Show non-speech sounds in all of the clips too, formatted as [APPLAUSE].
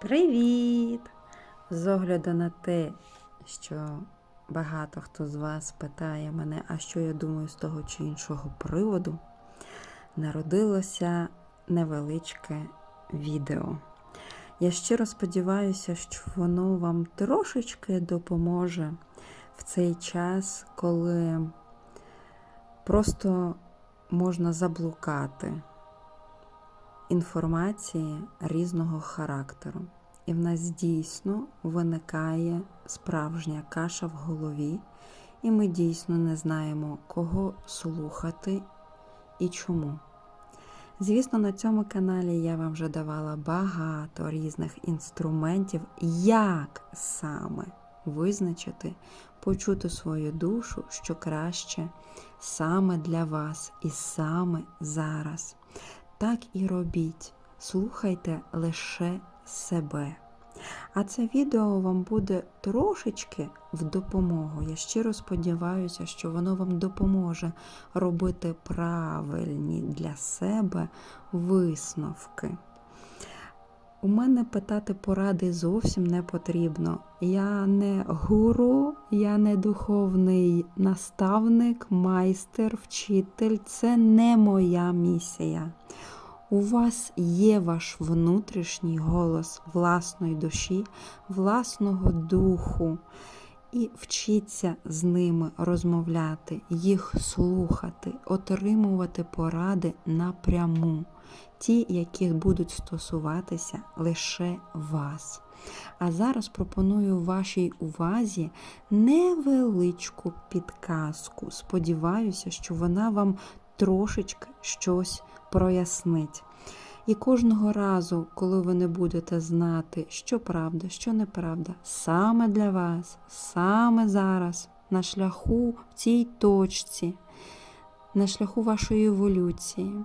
Привіт! З огляду на те, що багато хто з вас питає мене, а що я думаю з того чи іншого приводу, народилося невеличке відео. Я щиро сподіваюся, що воно вам трошечки допоможе в цей час, коли просто можна заблукати інформації різного характеру. І в нас дійсно виникає справжня каша в голові, і ми дійсно не знаємо, кого слухати і чому. Звісно, на цьому каналі я вам вже давала багато різних інструментів, як саме визначити, почути свою душу, що краще саме для вас і саме зараз. Так і робіть. Слухайте лише себе. А це відео вам буде трошечки в допомогу. Я щиро сподіваюся, що воно вам допоможе робити правильні для себе висновки. У мене питати поради зовсім не потрібно. Я не гуру, я не духовний наставник, майстер, вчитель. Це не моя місія. У вас є ваш внутрішній голос власної душі, власного духу. І вчіться з ними розмовляти, їх слухати, отримувати поради напряму, ті, які будуть стосуватися лише вас. А зараз пропоную вашій увазі невеличку підказку. Сподіваюся, що вона вам трошечки щось прояснить. І кожного разу, коли ви не будете знати, що правда, що неправда, саме для вас, саме зараз, на шляху в цій точці, на шляху вашої еволюції,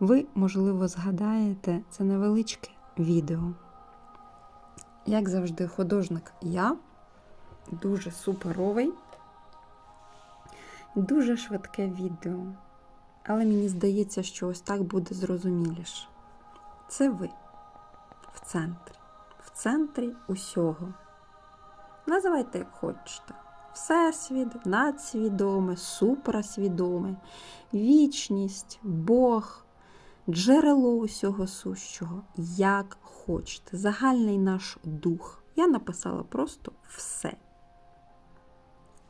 ви, можливо, згадаєте це невеличке відео. Як завжди, художник я дуже суперовий, дуже швидке відео. Але мені здається, що ось так буде зрозуміліше. Це ви в центрі, в центрі усього. Називайте, як хочете. Всесвіт, надсвідоме, супросвідоме, вічність, Бог, джерело усього сущого, як хочете. Загальний наш дух. Я написала просто все.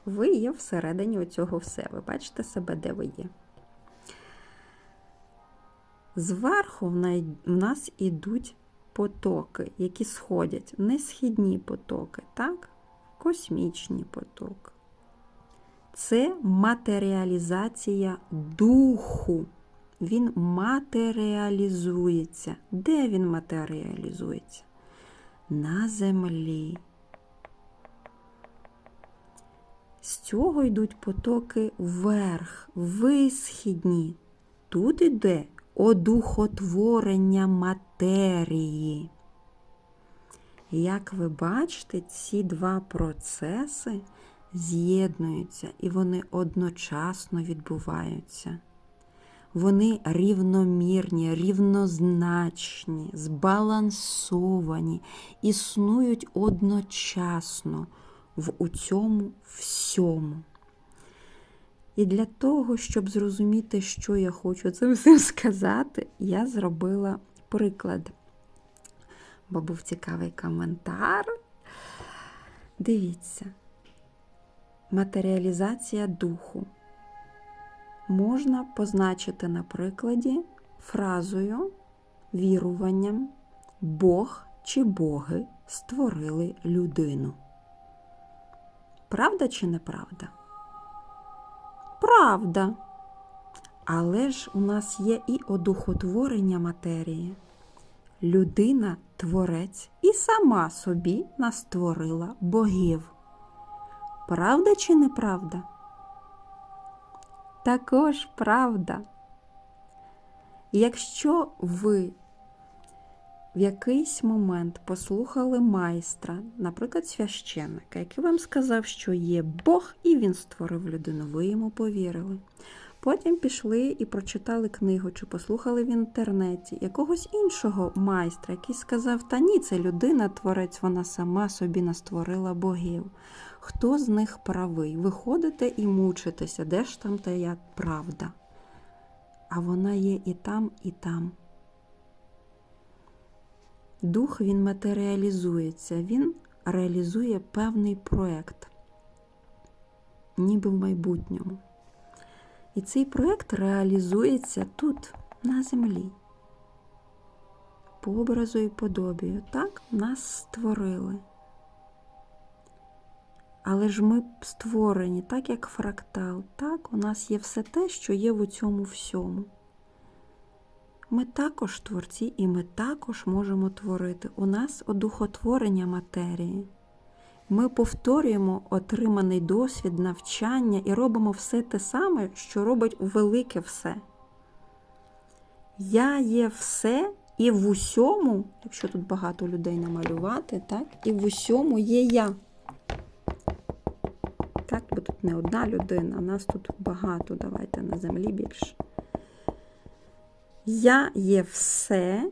Ви є всередині оцього все. Ви бачите себе, де ви є. Зверху в нас ідуть потоки, які сходять, не східні потоки, так? космічні потоки. Це матеріалізація духу. Він матеріалізується. Де він матеріалізується? На землі. З цього йдуть потоки вверх, висхідні. Тут іде одухотворення матерії. Як ви бачите, ці два процеси з'єднуються і вони одночасно відбуваються. Вони рівномірні, рівнозначні, збалансовані, існують одночасно в цьому всьому. І для того, щоб зрозуміти, що я хочу цим всім сказати, я зробила приклад. Бо був цікавий коментар. Дивіться, матеріалізація духу можна позначити на прикладі фразою, віруванням Бог чи боги створили людину. Правда чи неправда? Правда. Але ж у нас є і одухотворення матерії. Людина творець і сама собі настворила богів. Правда чи неправда? Також правда. Якщо ви в якийсь момент послухали майстра, наприклад, священника, який вам сказав, що є Бог, і він створив людину, ви йому повірили. Потім пішли і прочитали книгу, чи послухали в інтернеті якогось іншого майстра, який сказав: Та ні, це людина, творець, вона сама собі настворила богів. Хто з них правий? Ви ходите і мучитеся, де ж там та як правда? А вона є і там, і там. Дух він матеріалізується, він реалізує певний проект, ніби в майбутньому. І цей проект реалізується тут, на землі. По образу і подобію. Так, нас створили. Але ж ми створені так, як фрактал. Так, у нас є все те, що є в цьому всьому. Ми також творці, і ми також можемо творити. У нас одухотворення матерії. Ми повторюємо отриманий досвід, навчання і робимо все те саме, що робить велике все. Я є все і в усьому, якщо тут багато людей намалювати, так, і в усьому є я. Так, бо тут не одна людина, а нас тут багато. Давайте на землі більше. Я є все,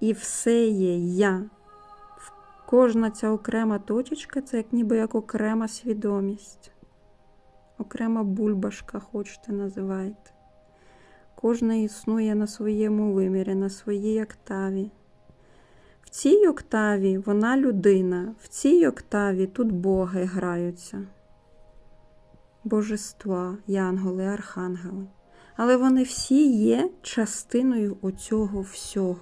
і все є я. Кожна ця окрема точечка це як ніби як окрема свідомість. Окрема бульбашка, хочете називайте. Кожна існує на своєму вимірі, на своїй октаві. В цій октаві вона людина, в цій октаві тут боги граються. Божества, янголи, архангели. Але вони всі є частиною оцього всього.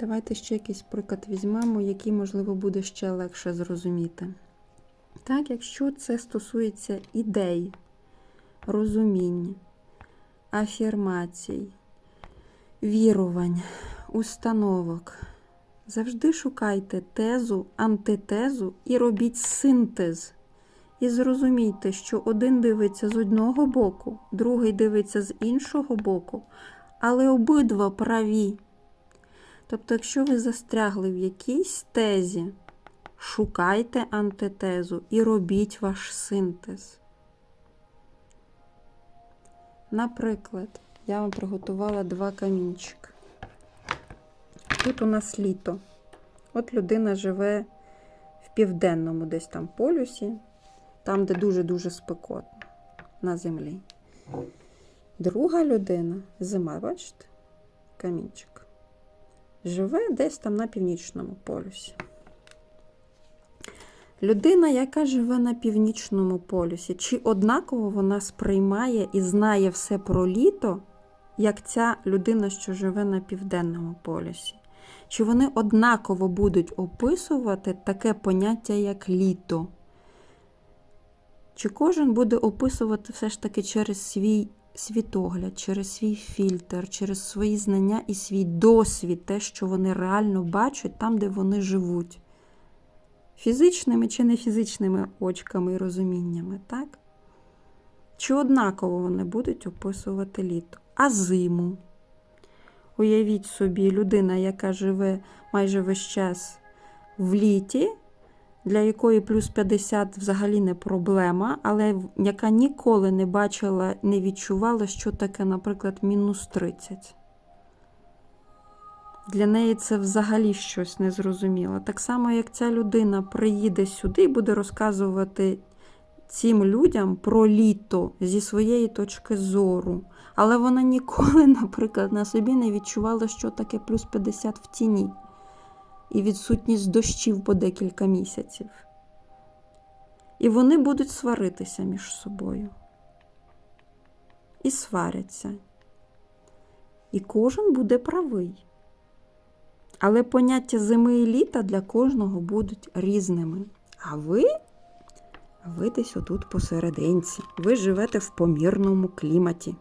Давайте ще якийсь приклад візьмемо, який, можливо, буде ще легше зрозуміти. Так, якщо це стосується ідей, розуміння, афірмацій, вірувань, установок, завжди шукайте тезу, антитезу і робіть синтез. І зрозумійте, що один дивиться з одного боку, другий дивиться з іншого боку, але обидва праві. Тобто, якщо ви застрягли в якійсь тезі, шукайте антитезу і робіть ваш синтез. Наприклад, я вам приготувала два камінчики. Тут у нас літо. От людина живе в південному десь там полюсі, там, де дуже-дуже спекотно на землі. Друга людина зима, бачите? Камінчик живе десь там на північному полюсі. Людина, яка живе на північному полюсі, чи однаково вона сприймає і знає все про літо, як ця людина, що живе на південному полюсі? Чи вони однаково будуть описувати таке поняття, як літо? Чи кожен буде описувати все ж таки через свій світогляд, через свій фільтр, через свої знання і свій досвід, те, що вони реально бачать там, де вони живуть. Фізичними чи не фізичними очками і розуміннями, так? Чи однаково вони будуть описувати літо, а зиму. Уявіть собі, людина, яка живе майже весь час в літі, для якої плюс 50 взагалі не проблема, але яка ніколи не бачила, не відчувала, що таке, наприклад, мінус 30. Для неї це взагалі щось незрозуміло. Так само, як ця людина приїде сюди і буде розказувати цим людям про літо зі своєї точки зору. Але вона ніколи, [LAUGHS] наприклад, на собі не відчувала, що таке плюс 50 в тіні і відсутність дощів по декілька місяців. І вони будуть сваритися між собою. І сваряться. І кожен буде правий. Але поняття зими і літа для кожного будуть різними. А ви, ви десь отут посерединці. Ви живете в помірному кліматі.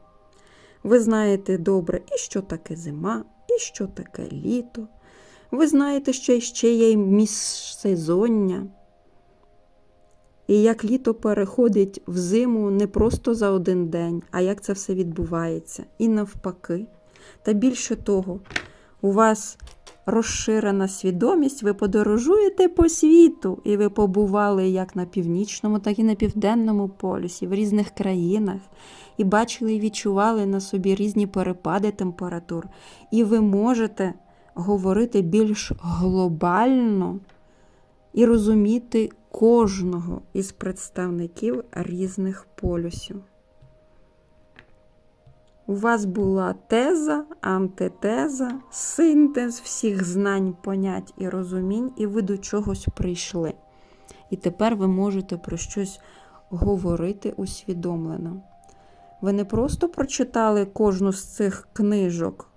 Ви знаєте добре, і що таке зима, і що таке літо. Ви знаєте, що ще є міжсезоння. І як літо переходить в зиму не просто за один день, а як це все відбувається. І навпаки. Та більше того, у вас розширена свідомість, ви подорожуєте по світу, і ви побували як на північному, так і на південному полюсі, в різних країнах, і бачили і відчували на собі різні перепади температур. І ви можете говорити більш глобально і розуміти кожного із представників різних полюсів. У вас була теза, антитеза, синтез всіх знань, понять і розумінь, і ви до чогось прийшли. І тепер ви можете про щось говорити усвідомлено. Ви не просто прочитали кожну з цих книжок,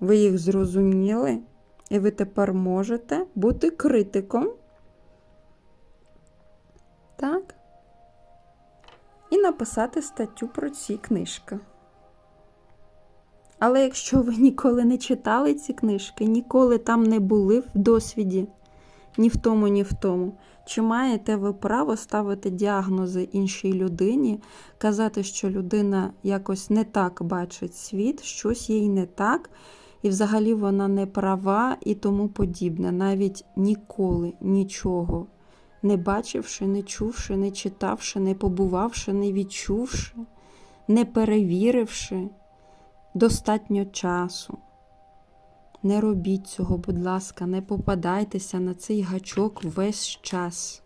ви їх зрозуміли, і ви тепер можете бути критиком. Так? Написати статтю про ці книжки. Але якщо ви ніколи не читали ці книжки, ніколи там не були в досвіді, ні в тому, ні в тому, чи маєте ви право ставити діагнози іншій людині, казати, що людина якось не так бачить світ, щось їй не так, і взагалі вона не права і тому подібне, навіть ніколи нічого не бачивши, не чувши, не читавши, не побувавши, не відчувши, не перевіривши достатньо часу. Не робіть цього, будь ласка, не попадайтеся на цей гачок весь час.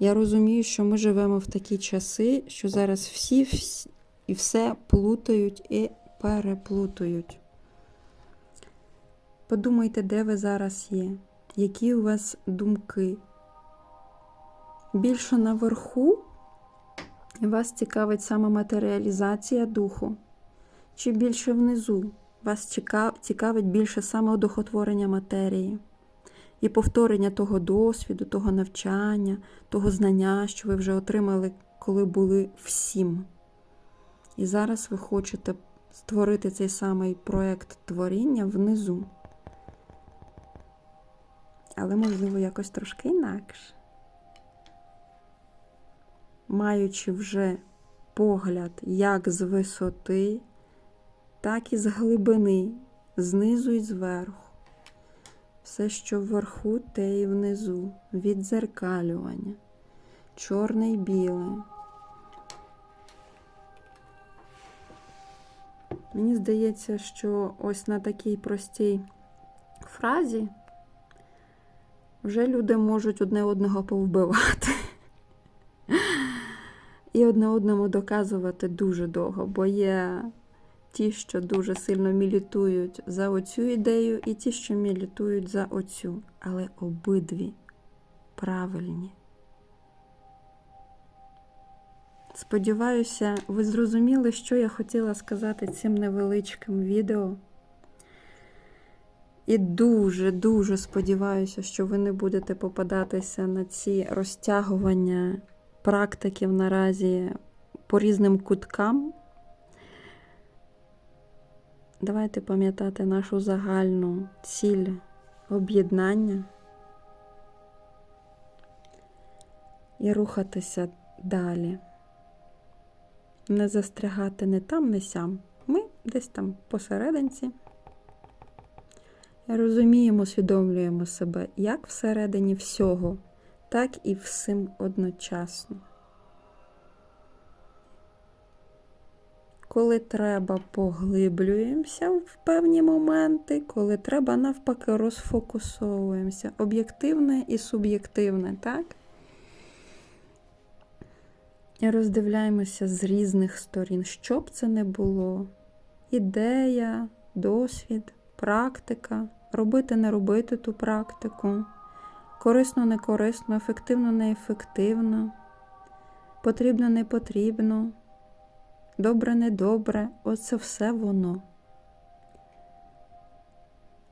Я розумію, що ми живемо в такі часи, що зараз всі, всі і все плутають і переплутають. Подумайте, де ви зараз є які у вас думки. Більше наверху? Вас цікавить саме матеріалізація духу, чи більше внизу? Вас цікавить більше саме одухотворення матерії? І повторення того досвіду, того навчання, того знання, що ви вже отримали, коли були всім. І зараз ви хочете створити цей самий проєкт творіння внизу але, можливо, якось трошки інакше. Маючи вже погляд як з висоти, так і з глибини, знизу і зверху. Все, що вверху, те і внизу, віддзеркалювання, чорне й біле. Мені здається, що ось на такій простій фразі вже люди можуть одне одного повбивати. І одне одному доказувати дуже довго, бо є ті, що дуже сильно мілітують за оцю ідею, і ті, що мілітують за оцю. Але обидві правильні. Сподіваюся, ви зрозуміли, що я хотіла сказати цим невеличким відео. І дуже-дуже сподіваюся, що ви не будете попадатися на ці розтягування практиків наразі по різним куткам. Давайте пам'ятати нашу загальну ціль об'єднання і рухатися далі. Не застрягати не там, не сям. Ми десь там посерединці. Розуміємо, усвідомлюємо себе як всередині всього, так і всім одночасно. Коли треба, поглиблюємося в певні моменти, коли треба, навпаки, розфокусовуємося. Об'єктивне і суб'єктивне, так? І роздивляємося з різних сторін, що б це не було. Ідея, досвід практика, робити, не робити ту практику, корисно, не корисно, ефективно, неефективно, потрібно, не потрібно, добре, не добре оце все воно.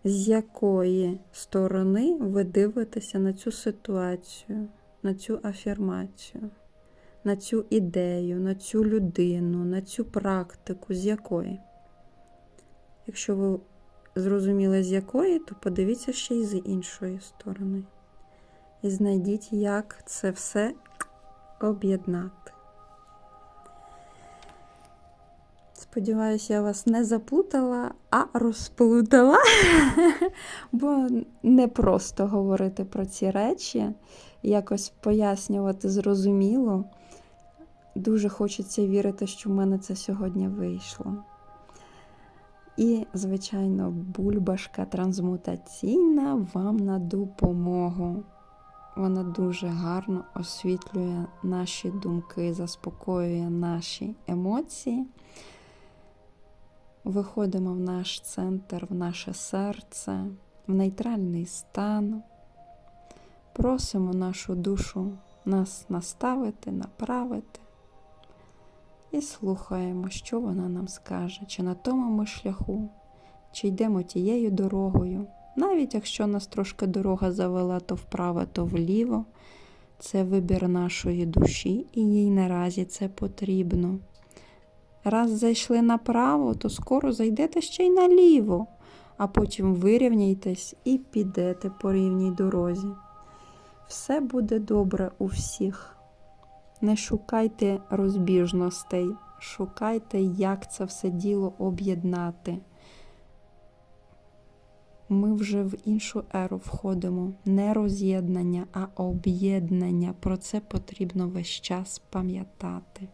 З якої сторони ви дивитеся на цю ситуацію, на цю афірмацію, на цю ідею, на цю людину, на цю практику, з якої? Якщо ви зрозуміли, з якої, то подивіться ще й з іншої сторони. І знайдіть, як це все об'єднати. Сподіваюся, я вас не заплутала, а розплутала. [LAUGHS] Бо не просто говорити про ці речі, якось пояснювати зрозуміло. Дуже хочеться вірити, що в мене це сьогодні вийшло. І, звичайно, бульбашка трансмутаційна вам на допомогу. Вона дуже гарно освітлює наші думки, заспокоює наші емоції. Виходимо в наш центр, в наше серце, в нейтральний стан. Просимо нашу душу нас наставити, направити. І слухаємо, що вона нам скаже, чи на тому ми шляху, чи йдемо тією дорогою. Навіть якщо нас трошки дорога завела то вправо, то вліво, це вибір нашої душі, і їй наразі це потрібно. Раз зайшли направо, то скоро зайдете ще й наліво, а потім вирівняйтесь і підете по рівній дорозі. Все буде добре у всіх. Не шукайте розбіжностей, шукайте, як це все діло об'єднати. Ми вже в іншу еру входимо. Не роз'єднання, а об'єднання. Про це потрібно весь час пам'ятати.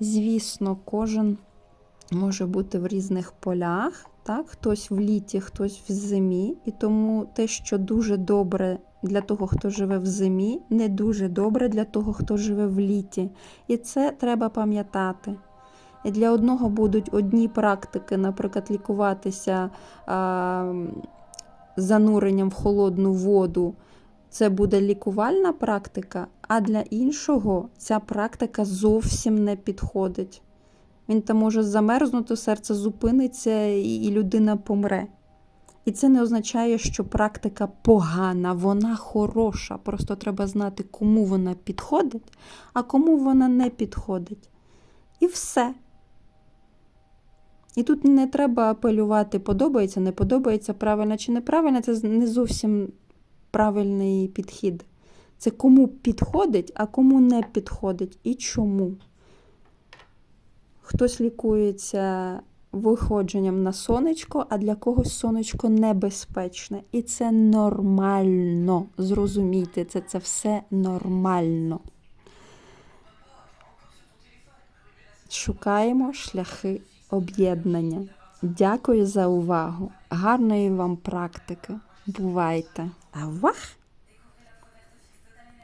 Звісно, кожен може бути в різних полях, так? хтось в літі, хтось в зимі. І тому те, що дуже добре для того, хто живе в зимі, не дуже добре для того, хто живе в літі. І це треба пам'ятати. Для одного будуть одні практики, наприклад, лікуватися а, зануренням в холодну воду. Це буде лікувальна практика, а для іншого ця практика зовсім не підходить. Він там може замерзнути, серце зупиниться і людина помре. І це не означає, що практика погана, вона хороша. Просто треба знати, кому вона підходить, а кому вона не підходить. І все. І тут не треба апелювати, подобається, не подобається, правильно чи неправильно, це не зовсім правильний підхід. Це кому підходить, а кому не підходить і чому. Хтось лікується виходженням на сонечко, а для когось сонечко небезпечне. І це нормально. Зрозумійте, це, це все нормально. Шукаємо шляхи об'єднання. Дякую за увагу. Гарної вам практики. Бувайте! Авах!